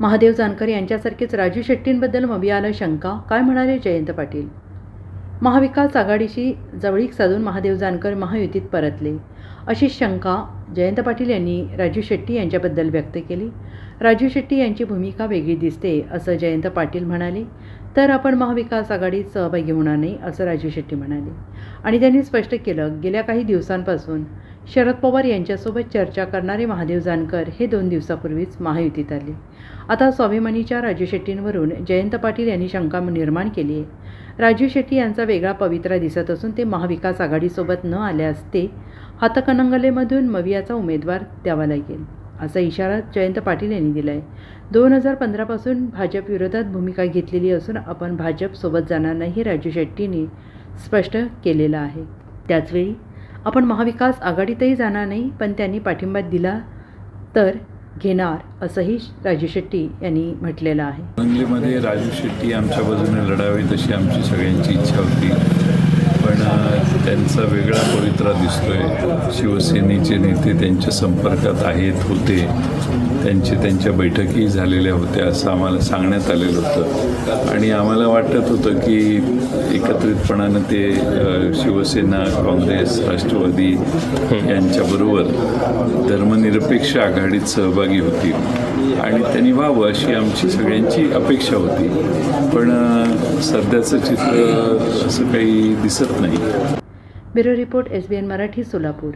महादेव जानकर यांच्यासारखेच राजू शेट्टींबद्दल मवियाला शंका काय म्हणाले जयंत पाटील? महाविकास आघाडीशी जवळीक साधून महादेव जानकर महायुतीत परतले. अशी शंका जयंत पाटील यांनी राजू शेट्टी यांच्याबद्दल व्यक्त केली. राजू शेट्टी यांची भूमिका वेगळी दिसते असं जयंत पाटील म्हणाले. तर आपण महाविकास आघाडीत सहभागी होणार नाही असं राजू शेट्टी म्हणाले. आणि त्यांनी स्पष्ट केलं गेल्या काही दिवसांपासून शरद पवार यांच्यासोबत चर्चा करणारे महादेव जानकर हे दोन दिवसापूर्वीच महायुतीत आले. आता स्वाभिमानीच्या राजू शेट्टींवरून जयंत पाटील यांनी शंका निर्माण केली आहे. राजू शेट्टी यांचा वेगळा पवित्रा दिसत असून ते महाविकास आघाडीसोबत न आल्यास ते हातकणंगलेमधून मवियाचा उमेदवार द्यावा लागेल असा इशारा जयंत पाटील यांनी दिला आहे दोन हजार पंधरापासून भाजप विरोधात भूमिका घेतलेली असून आपण भाजपसोबत जाणार नाही हे राजू शेट्टींनी स्पष्ट केलेलं आहे. त्याचवेळी आपण महाविकास आघाडीतही जाणार नाही पण त्यांनी पाठिंबा दिला तर घेणार असंही राजू शेट्टी यांनी म्हटलेलं आहे. बंगलेमध्ये राजू शेट्टी आमच्या बाजूने लढावे तशी आमची सगळ्यांची इच्छा होती. पण त्यांचा वेगळा पवित्रा दिसतोय. शिवसेनेचे नेते त्यांच्या संपर्कात आहेत होते. त्यांची त्यांच्या बैठकी झालेल्या होत्या असं आम्हाला सांगण्यात आलेलं होतं. आणि आम्हाला वाटत होतं की एकत्रितपणानं ते शिवसेना काँग्रेस राष्ट्रवादी यांच्याबरोबर धर्मनिरपेक्ष आघाडीत सहभागी होतील. आणि त्यांनी व्हावं अशी आमची सगळ्यांची अपेक्षा होती. पण सध्याचं चित्र असं काही दिसत नाही. Bureau report S B N Marathi Solapur.